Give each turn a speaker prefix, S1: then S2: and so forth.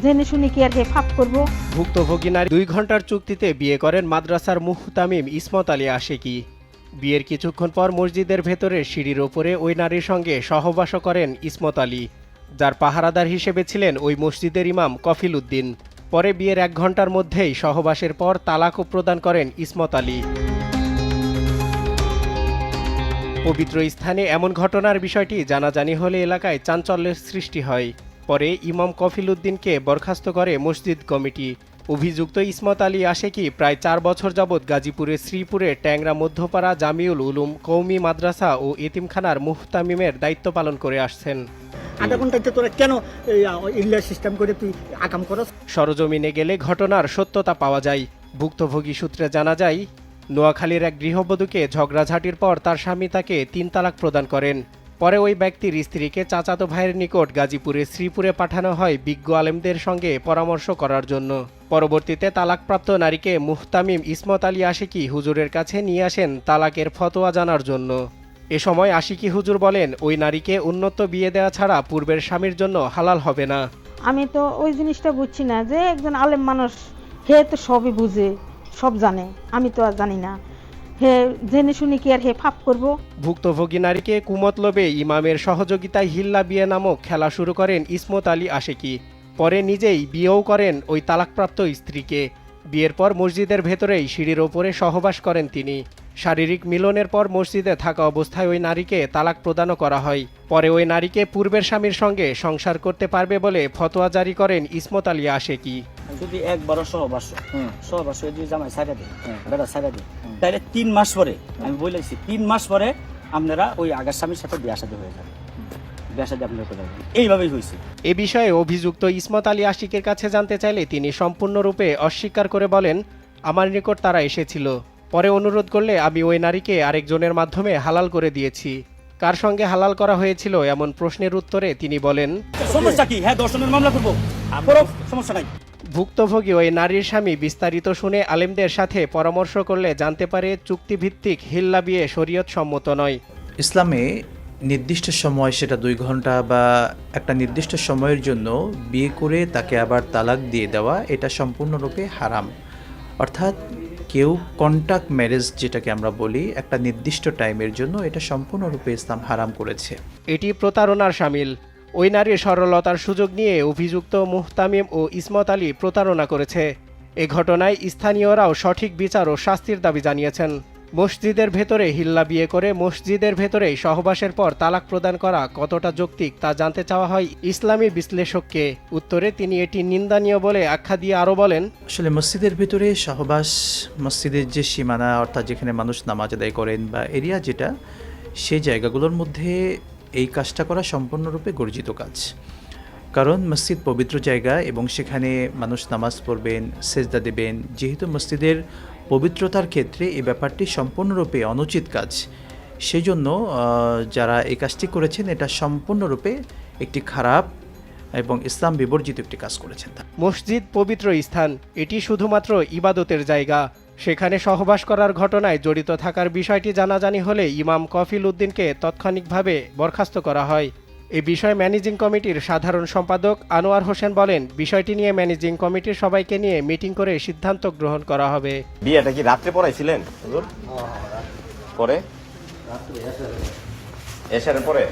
S1: জেনে শুনে কি আর কে ফাপ করব?
S2: ভুক্তভোগী নারী দুই ঘণ্টার চুক্তিতে বিয়ে করেন মাদ্রাসার মুহতামিম ইসমত আলী আশেকি। বিয়ের কিছুক্ষণ পর মসজিদের ভেতরে সিঁড়ির ওপরে ওই নারীর সঙ্গে সহবাসও করেন ইসমত আলী। যার পাহারাদার হিসেবে ছিলেন ওই মসজিদের ইমাম কফিল উদ্দিন। পরে বিয়ের এক ঘণ্টার মধ্যেই সহবাসের পর তালাকও প্রদান করেন ইসমত আলী। পবিত্র স্থানে এমন ঘটনার বিষয়টি জানাজানি হলে এলাকায় চাঞ্চল্যের সৃষ্টি হয়। পরে ইমাম কফিল উদ্দিনকে বরখাস্ত করে মসজিদ কমিটি। অভিযুক্ত ইসমত আলী আশেকি প্রায় চার বছর যাবৎ গাজীপুরের শ্রীপুরে ট্যাংরা মধ্যপাড়া জামিউল উলুম কৌমি মাদ্রাসা ও এতিমখানার মুহতামিমের দায়িত্ব পালন করে আসছেন।
S3: আধা ঘন্টাতে তোরা কেন ইল্লা সিস্টেম করে তুই আকাম করস?
S2: সরজমিনে গেলে ঘটনার সত্যতা পাওয়া যায়। ভুক্তভোগী সূত্রে জানা যায় নোয়াখালীর এক গৃহবধূকে ঝগড়াঝাটির পর তার স্বামী তাকে তিন তালাক প্রদান করেন। পরে ওই ব্যক্তির স্ত্রীকে চাচাতো ভাইয়ের নিকট গাজীপুরের শ্রীপুরে পাঠানো হয় বিজ্ঞ আলেমদের সঙ্গে পরামর্শ করার জন্য। পরবর্তীতে তালাকপ্রাপ্ত নারীকে মুহতামিম ইসমত আলী আশিকি হুজুরের কাছে নিয়ে আসেন তালাকের ফতোয়া জানার জন্য। এ সময় আশিকি হুজুর বলেন, ওই নারীকে উন্নত বিয়ে দেওয়া ছাড়া পূর্বের স্বামীর জন্য হালাল হবে না।
S1: আমি তো ওই জিনিসটা বুঝছি না যে একজন আলেম মানুষ, হে তো সবই বুঝে, সব জানে। আমি তো আর জানি না। হে, জেনে শুনে কি আর হে ফাপ করব?
S2: ভুক্তভোগী নারীকে কুমতলবে ইমামের সহযোগিতায় হিল্লা বিয়ে নামক খেলা শুরু করেন ইসমত আলী আশেকি। পরে নিজেই বিয়েও করেন ওই তালাকপ্রাপ্ত স্ত্রীকে। বিয়ের পর মসজিদের ভেতরেই সিঁড়ির ওপরে সহবাস করেন তিনি। শারীরিক মিলনের পর মসজিদে থাকা অবস্থায় ওই নারীকে তালাক প্রদানও করা হয়। পরে ওই নারীকে পূর্বের স্বামীর সঙ্গে সংসার করতে পারবে বলে ফতোয়া জারি করেন ইসমত আলী আশেকি।
S4: যদি একবারও যদি জামাই সাইডা বেড়া সাইডা তাহলে তিন মাস পরে আমি বলেছি তিন মাস পরে আপনারা ওই আগের স্বামীর সাথে বিয়া সাথে হয়ে যাবে। এইভাবেই হয়েছে।
S2: এ বিষয়ে অভিযুক্ত ইসমত আলী আশিকের কাছে জানতে চাইলে তিনি সম্পূর্ণরূপে অস্বীকার করে বলেন আমার নিকট তারা এসেছিল। পরে অনুরোধ করলে আমি ওই নারীকে আরেকজনের মাধ্যমে হালাল করে দিয়েছি। কার সঙ্গে হালাল করা হয়েছিল এমন প্রশ্নের উত্তরে তিনি বলেন
S4: সমস্যা কি? হ্যাঁ দর্শনের মামলা করব। সমস্যা নাই।
S2: ভুক্তভোগী ওই নারীর স্বামী বিস্তারিত শুনে আলেমদের সাথে পরামর্শ করলে জানতে পারে চুক্তিভিত্তিক হিল্লা বিয়ে শরীয়ত সম্মত নয়।
S5: ইসলামে নির্দিষ্ট সময় সেটা দুই ঘণ্টা বা একটা নির্দিষ্ট সময়ের জন্য বিয়ে করে তাকে আবার তালাক দিয়ে দেওয়া এটা সম্পূর্ণরূপে হারাম। অর্থাৎ কেউ কন্টাক্ট ম্যারেজ যেটাকে আমরা বলি একটা নির্দিষ্ট টাইমের জন্য এটা সম্পূর্ণরূপে ইসলাম হারাম করেছে।
S2: এটি প্রতারণার সামিল। ওই নারীর সরলতার সুযোগ নিয়ে অভিযুক্ত মুহতামিম ও ইসমত আলী প্রতারণা করেছে। এ ঘটনায় স্থানীয়রাও সঠিক বিচার ও শাস্তির দাবি জানিয়েছেন। মসজিদের ভেতরে হিল্লা বিয়ে করে মসজিদের ভেতরেই সহবাসের পর তালাক প্রদান করা কতটা যৌক্তিক তা জানতে চাওয়া হয় ইসলামী বিশ্লেষককে। উত্তরে তিনি এটি নিন্দানীয় বলে আখ্যা দিয়ে আরও বলেন,
S5: আসলে মসজিদের ভিতরে সহবাস, মসজিদের যে সীমানা, অর্থাৎ যেখানে মানুষ নামাজ আদায় করেন বা এরিয়া যেটা, সেই জায়গাগুলোর মধ্যে এই কাজটা করা সম্পূর্ণরূপে গর্জিত কাজ। কারণ মসজিদ পবিত্র জায়গা এবং সেখানে মানুষ নামাজ পড়বেন, সেজদা দেবেন, যেহেতু মসজিদের পবিত্রতার ক্ষেত্রে এই ব্যাপারটি সম্পূর্ণরূপে অনুচিত কাজ। সেই জন্য যারা এই কাজটি করেছেন, এটা সম্পূর্ণরূপে একটি খারাপ এবং ইসলাম বিবর্জিত একটি কাজ করেছেন
S2: মসজিদ পবিত্র স্থান, এটি শুধুমাত্র ইবাদতের জায়গা। সেখানে সহবাস করার ঘটনায় জড়িত থাকার বিষয়টি জানাজানি হলে ইমাম কফিল উদ্দিনকে তাৎক্ষণিকভাবে বরখাস্ত করা হয়। এ বিষয়ে ম্যানেজিং কমিটির সাধারণ সম্পাদক আনোয়ার হোসেন বলেন বিষয়টি নিয়ে ম্যানেজিং কমিটির সবাইকে নিয়ে মিটিং করে সিদ্ধান্ত গ্রহণ করা হবে।
S6: বিয়েটা কি রাত্রে পড়াইছিলেন? হুজুর পরে এসারের পরে?